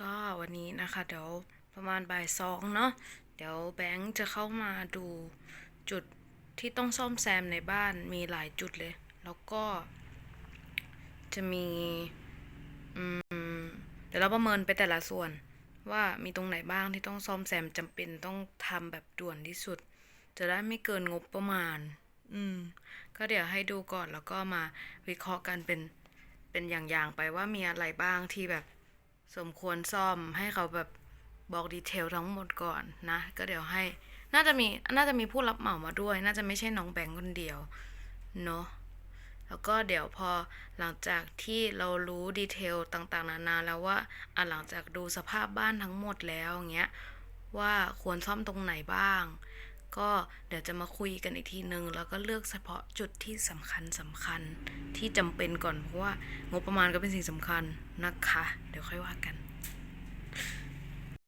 ก็วันนี้นะคะเดี๋ยวประมาณบ่ายสองเนาะเดี๋ยวแบงค์จะเข้ามาดูจุดที่ต้องซ่อมแซมในบ้านมีหลายจุดเลย แล้วก็จะมีอืมเดี๋ยวเราประเมินไปแต่ละส่วนว่ามีตรงไหนบ้างที่ต้องซ่อมแซมจำเป็นต้องทำแบบด่วนที่สุด จะได้ไม่เกินงบประมาณ อืม ก็เดี๋ยวให้ดูก่อนแล้วก็มาวิเคราะห์กันเป็นเป็นอย่างๆไปว่ามีอะไรบ้างที่แบบ สมควรซ่อมให้เขาแบบบอกดีเทลทั้งหมดก่อนนะ ก็เดี๋ยวให้ น่าจะมี น่าจะมีผู้รับเหมามาด้วย น่าจะไม่ใช่น้องแบงค์คนเดียว เนาะ แล้วก็เดี๋ยวพอหลังจากที่เรารู้ดีเทลต่างๆ นานาแล้วว่าอะหลังจากดูสภาพบ้านทั้งหมดแล้วอย่างเงี้ย ว่าควรซ่อมตรงไหนบ้าง ก็เดี๋ยวจะมาคุยกันอีกทีนึง แล้วก็เลือกเฉพาะจุดที่สำคัญสำคัญที่จำเป็นก่อนเพราะว่างบประมาณก็เป็นสิ่งสำคัญนะคะ เดี๋ยวค่อยว่ากัน